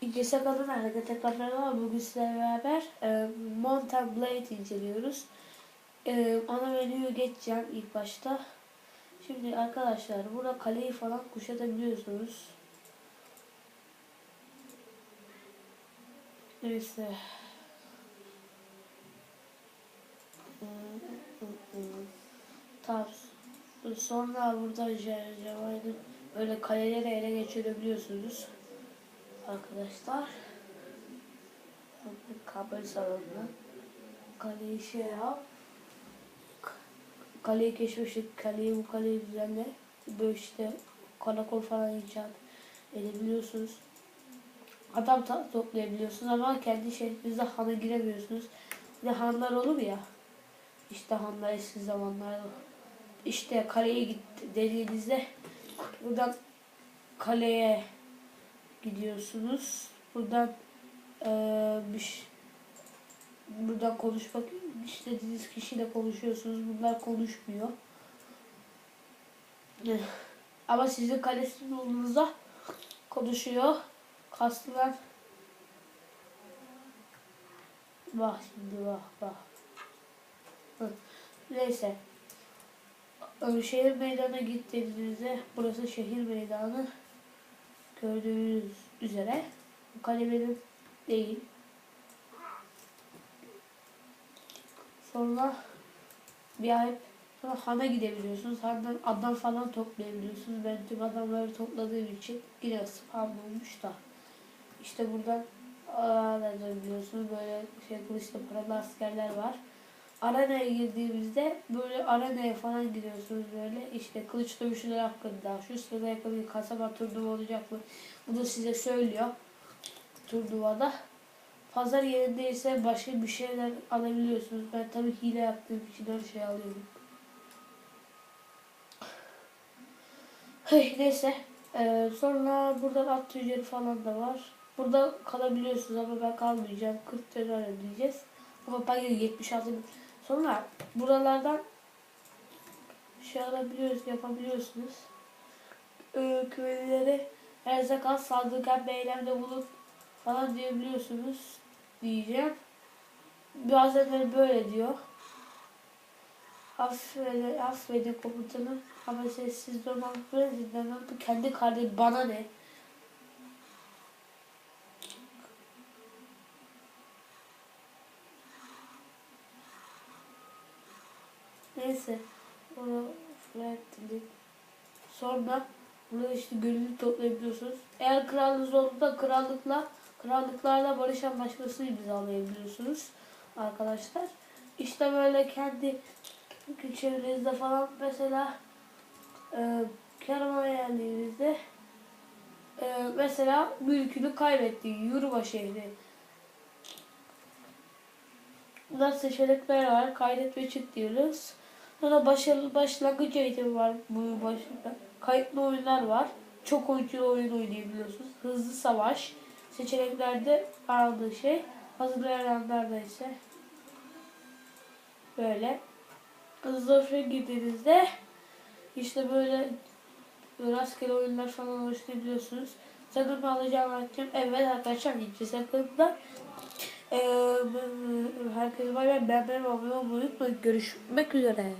İncesi kadın hareket tekrarlarına bugün sizlerle beraber e, Mountain Blade inceliyoruz. E, ana menüye geçeceğim ilk başta. Şimdi arkadaşlar burada kaleyi falan kuşatabiliyorsunuz. Neyse. Tamam. Sonra burada Jeremiah'ın böyle kaleleri ele geçirebiliyorsunuz. Arkadaşlar. Kabul salonuna. Kaleyi şey yap. Kaleyi keşfettik. Kaleyi bu kaleyi düzenle. Böyle işte karakol falan inşaat edebiliyorsunuz. Adam toplayabiliyorsunuz ama kendi şehrinizde hana giremiyorsunuz. Bir de hanlar olur ya. İşte hanlar eski zamanlarda. İşte kaleye git dediğinizde buradan kaleye gidiyorsunuz. Buradan eee bir buradan konuşmak istediğiniz kişiyle konuşuyorsunuz. Bunlar konuşmuyor. Eh, Ama sizin kalesinin olduğunuzda konuşuyor. Kastılar. Bak şimdi bak bak. Hı. Neyse. Şehir meydanına gittiğinizde burası şehir meydanı. Gördüğünüz üzere. Bu kale benim değil. Sonra bir ay sonra hana gidebiliyorsunuz. Handan adam falan toplayabiliyorsunuz. Ben tüm adamları topladığım için yine spam olmuş da. İşte buradan biliyorsunuz böyle şey kılıçlı paralı askerler var. Arenaya girdiğimizde böyle arenaya falan giriyorsunuz böyle işte kılıç dövüşleri hakkında şu sırada yakın bir kasaba turnuva olacak mı? Bu da size söylüyor turnuvada. Pazar yerinde ise başka bir şeyler alabiliyorsunuz. Ben tabii hile yaptığım için her şeyi alıyorum. Neyse. Ee, sonra buradan at tüccarı falan da var. Burada kalabiliyorsunuz ama ben kalmayacağım. 40 lira ödeyeceğiz. Ama payı 76 bin. Sonra buralardan şey alabiliyoruz, yapabiliyorsunuz. Ee, köylülere erzak al, saldırgan bir eylemde bulup falan diyebiliyorsunuz diyeceğim. Bazen böyle diyor. Affedin, affedin komutanım ama sessiz durmak böyle dinlemem. Kendi kardeşim bana ne? Neyse. Onu dedik. Sonra burada işte gönüllü toplayabiliyorsunuz. Eğer krallığınız olduğunda krallıkla krallıklarla barış anlaşması imzalayabiliyorsunuz arkadaşlar. İşte böyle kendi çevrenizde falan mesela e, Kerman'a geldiğinizde e, mesela mülkünü kaybetti. Yuruba şehri. Bunlar seçenekler var. Kaydet ve çık diyoruz. Sonra başarılı başlangıç eğitimi var bu başında. Kayıtlı oyunlar var. Çok oyunculu oyun oynayabiliyorsunuz. Hızlı savaş. Seçeneklerde aldığı şey. Hazırlayanlarda ise böyle. Hızlı oyuna girdiğinizde işte böyle rastgele oyunlar falan oluşturabiliyorsunuz. Sakın alacağım açacağım. Evet arkadaşlar hiç sakın da ee, herkese bay bay. Ben benim abone olmayı unutmayın. Görüşmek üzere.